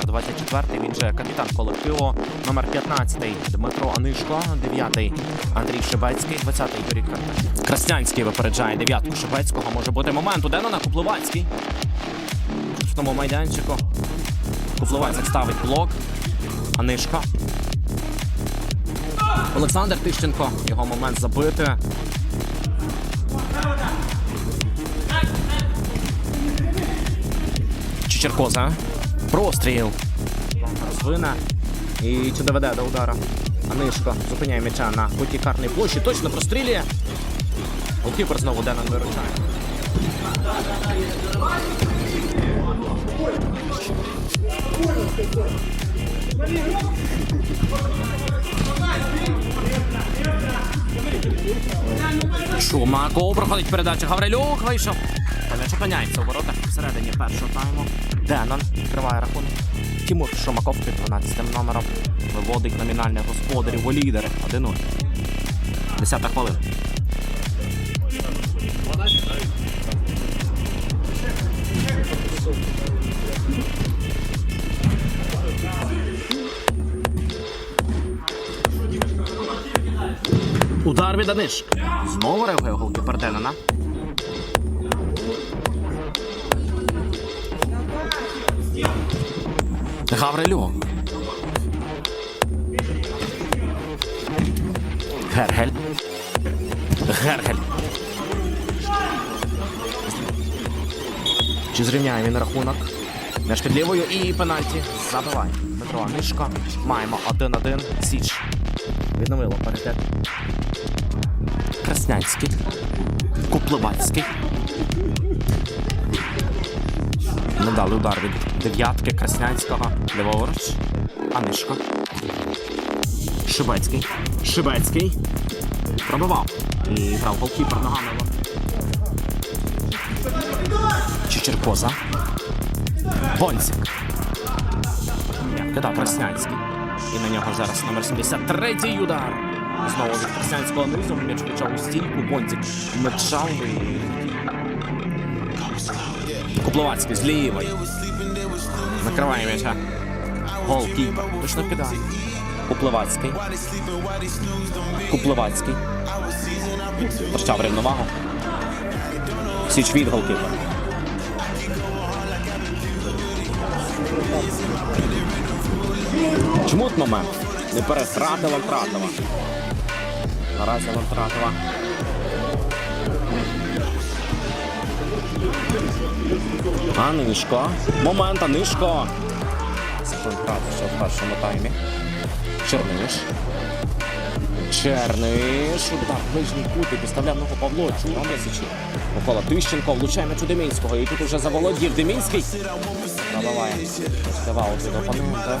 24-й, він же капітан колективу. Номер 15-й Дмитро Анишко, 9-й Андрій Шибецький, 20-й Юрій Краснянський випереджає дев'ятку Шибецького. Може бути момент у Денона Купливацький. В тому майданчику. Купливацький ставить блок. Анишко. Олександр Тищенко. Його момент забити. Чечеркоза. Простріл. Розвина. І чи доведе до удара. Анишко зупиняє м'яча на куті карної площі. Точно прострілює. Голкіпер знову Денон виручає. Шумаков проходить передача. Гаврилюк вийшов. Та М'яч опиняється у воротах всередині першого тайму. Денон відкриває рахунок. Тимур Шумаков під 12 номером виводить номінальних господарів у лідери 1-0. Десята хвилина. Удар від Аниш. Знову реагує голкіпер Денона. Гаврилюк. Гергель. Гергель. Чи зрівняє він рахунок? Між під лівою і пенальті. Забиває. Дмитро Анишко. Маємо 1-1. Січ. Відновило паритет. Краснянський. Купливацький. Надали удар від дев'ятки Краснянського. Ліворуч. Анишко. Шибецький. Шибецький. Пробивав. І грав голкіпер ногами. Чечеркоза. Бонцик. Кидав Краснянський. І на нього зараз номер 73 удар. Знову від Краснянського низу. М'яч почав у стійку. Бонцик мечав Купловацький з лівої. Накриває м'яча. Голкіпер. Точно кидає. Купловацький. Купловацький. Втрачав рівновагу. Січ від голкіпера. Чому момент? Не перестратила Лантратова. Наразі Лантратова. Анишко. Момент, Анишко. Секунд в першому таймі. Черниш. Черниш. Удар ближній кут і підставляв ногу Павло. Чув Месичі. Микола Тищенко влучає м'яч у Демінського. І тут уже заволодів Демінський. Пробиває. Здавав від опонента.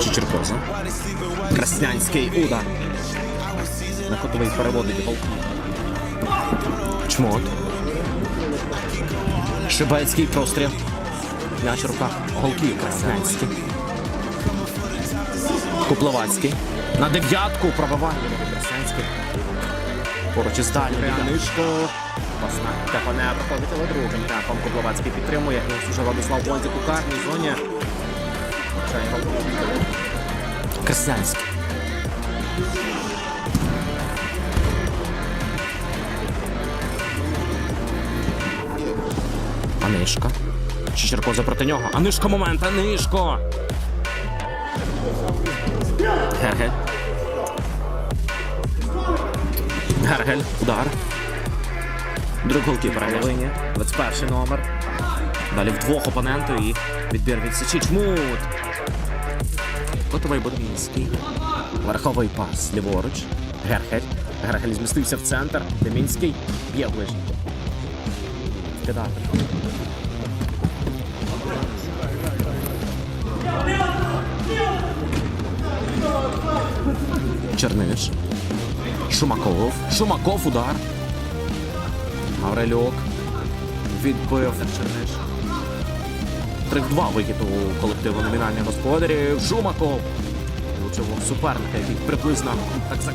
Чечеркоза. Краснянський удар. На котовий переводить голку. Чмот. Шибайський простріл. М'яч в руках. Голки Краснянський. Купловацький. На дев'ятку пробиває Краснянський. Поруч із далі. Анишко. Пасна. Тепане проходить але другим темпом. Купловацький підтримує. Ось уже Владислав Бонзик у карній зоні. Краснянський. Анишка. Чечеркоза проти нього. Анишко момент, Анишко. Гергель. Гергель. Удар. Друг голкіпера Левині. 21 номер. Далі вдвох опоненту і відбір від Сичі. Чмут. Котовий Бодвінський. Верховий пас ліворуч. Герхель. Герхель змістився в центр. Демінський. Б'є ближній. кидати. Черниш. Шумаков. Шумаков удар. Аврельок. Відбив Черниш. 3-2 вихід у колективу номінальних господарів. Шумаков. Влучив суперника, який приблизно так зак...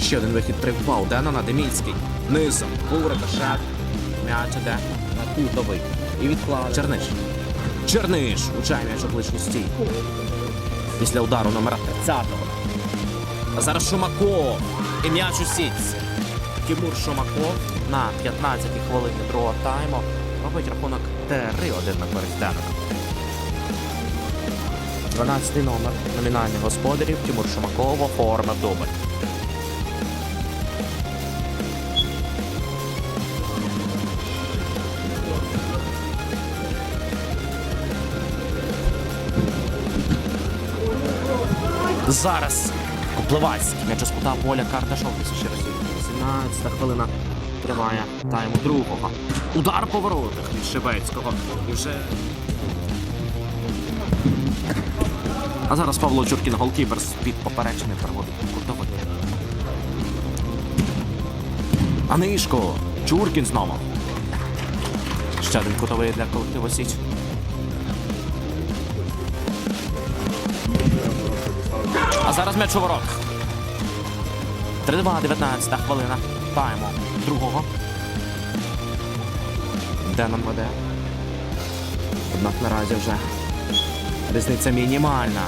Ще один вихід 3-2 у Денона Демільський. Низом. Був рикошет. М'яч іде на кутовий. І відклав Черниш. Черниш. Влучає м'яч у ближню стійку. Після удару номера 30-го. А зараз Шумаков. І м'яч у сітці. Тимур Шумаков на 15-й хвилині другого тайму робить рахунок 3-1 на користь Денона. 12 номер номінальних господарів Тимур Шумаков оформив дубль. Зараз Купливацький. М'яч з кута поля карта шовкися ще раз. 17 хвилина триває тайму другого. Удар по воротах від Шебецького. І вже. А зараз Павло Чуркін голкіпер з-під поперечини переводить кутовий. Анишко. Чуркін знову. Ще один кутовий для колективу Січ. А зараз м'яч у воротах. 3-2, 19 хвилина. Тайму другого. Денон веде. Однак наразі вже різниця мінімальна.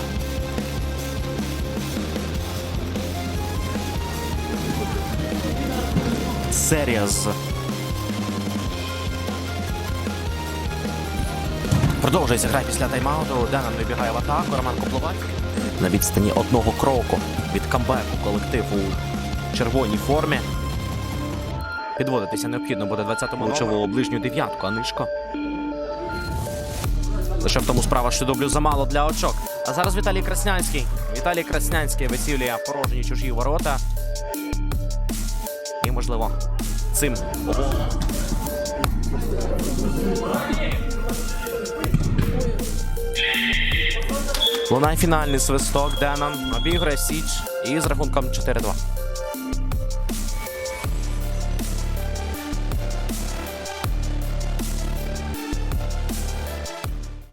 Серія з Продовжується гра після тайм-ауту. Денон вибігає в атаку. Роман Копловацький. На відстані одного кроку від камбеку колективу у червоній формі. Підводитися необхідно буде 20-му лучову ближню дев'ятку, Анишко. Лише в тому справа, що дублю замало для очок. А зараз Віталій Краснянський. Віталій Краснянський висілює порожні чужі ворота. І, можливо, цим Лунає фінальний свисток. Денон обіграє Січ і з рахунком 4-2.